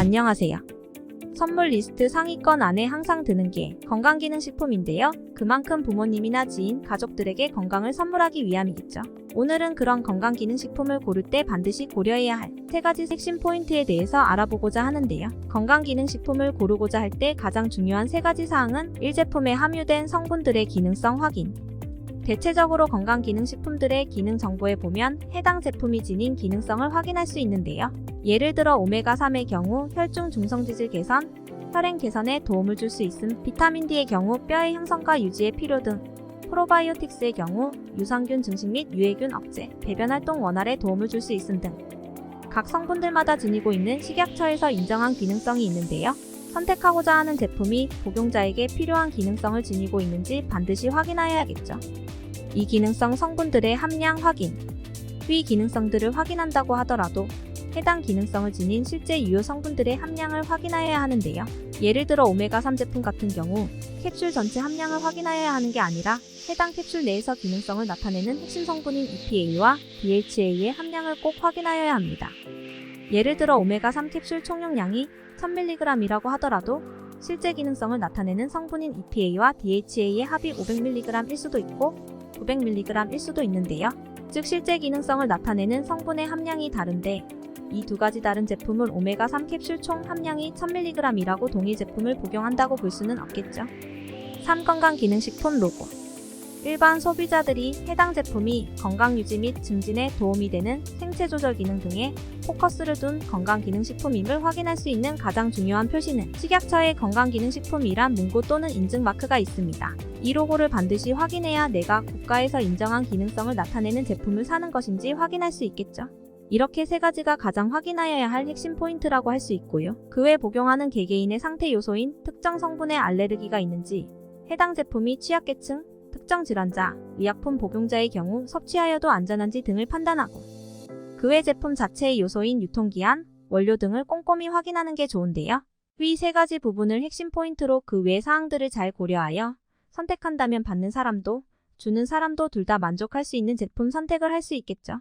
안녕하세요. 선물 리스트 상위권 안에 항상 드는 게 건강기능식품인데요. 그만큼 부모님이나 지인, 가족들에게 건강을 선물하기 위함이겠죠. 오늘은 그런 건강기능식품을 고를 때 반드시 고려해야 할 세 가지 핵심 포인트에 대해서 알아보고자 하는데요. 건강기능식품을 고르고자 할 때 가장 중요한 세 가지 사항은 1제품에 함유된 성분들의 기능성 확인, 대체적으로 건강기능식품들의 기능 정보에 보면 해당 제품이 지닌 기능성을 확인할 수 있는데요. 예를 들어 오메가3의 경우 혈중 중성지질 개선, 혈행 개선에 도움을 줄 수 있음, 비타민 D의 경우 뼈의 형성과 유지에 필요 등, 프로바이오틱스의 경우 유산균 증식 및 유해균 억제, 배변 활동 원활에 도움을 줄 수 있음 등. 각 성분들마다 지니고 있는 식약처에서 인정한 기능성이 있는데요. 선택하고자 하는 제품이 복용자에게 필요한 기능성을 지니고 있는지 반드시 확인하여야겠죠. 이 기능성 성분들의 함량 확인. 위 기능성들을 확인한다고 하더라도 해당 기능성을 지닌 실제 유효 성분들의 함량을 확인하여야 하는데요. 예를 들어 오메가3 제품 같은 경우 캡슐 전체 함량을 확인하여야 하는 게 아니라 해당 캡슐 내에서 기능성을 나타내는 핵심 성분인 EPA와 DHA의 함량을 꼭 확인하여야 합니다. 예를 들어 오메가3 캡슐 총용량이 1000mg이라고 하더라도 실제 기능성을 나타내는 성분인 EPA와 DHA의 합이 500mg일 수도 있고 900mg일 수도 있는데요. 즉 실제 기능성을 나타내는 성분의 함량이 다른데 이 두 가지 다른 제품은 오메가3 캡슐 총 함량이 1000mg이라고 동일 제품을 복용한다고 볼 수는 없겠죠. 3. 건강기능식품 로고 일반 소비자들이 해당 제품이 건강 유지 및 증진에 도움이 되는 생체 조절 기능 등에 포커스를 둔 건강기능식품임을 확인할 수 있는 가장 중요한 표시는 식약처의 건강기능식품이란 문구 또는 인증 마크가 있습니다. 이 로고를 반드시 확인해야 내가 국가에서 인정한 기능성을 나타내는 제품을 사는 것인지 확인할 수 있겠죠. 이렇게 세 가지가 가장 확인하여야 할 핵심 포인트라고 할 수 있고요. 그 외 복용하는 개개인의 상태 요소인 특정 성분에 알레르기가 있는지, 해당 제품이 취약계층, 특정 질환자, 의약품 복용자의 경우 섭취하여도 안전한지 등을 판단하고, 그 외 제품 자체의 요소인 유통기한, 원료 등을 꼼꼼히 확인하는 게 좋은데요. 위 세 가지 부분을 핵심 포인트로 그 외 사항들을 잘 고려하여 선택한다면 받는 사람도, 주는 사람도 둘 다 만족할 수 있는 제품 선택을 할 수 있겠죠.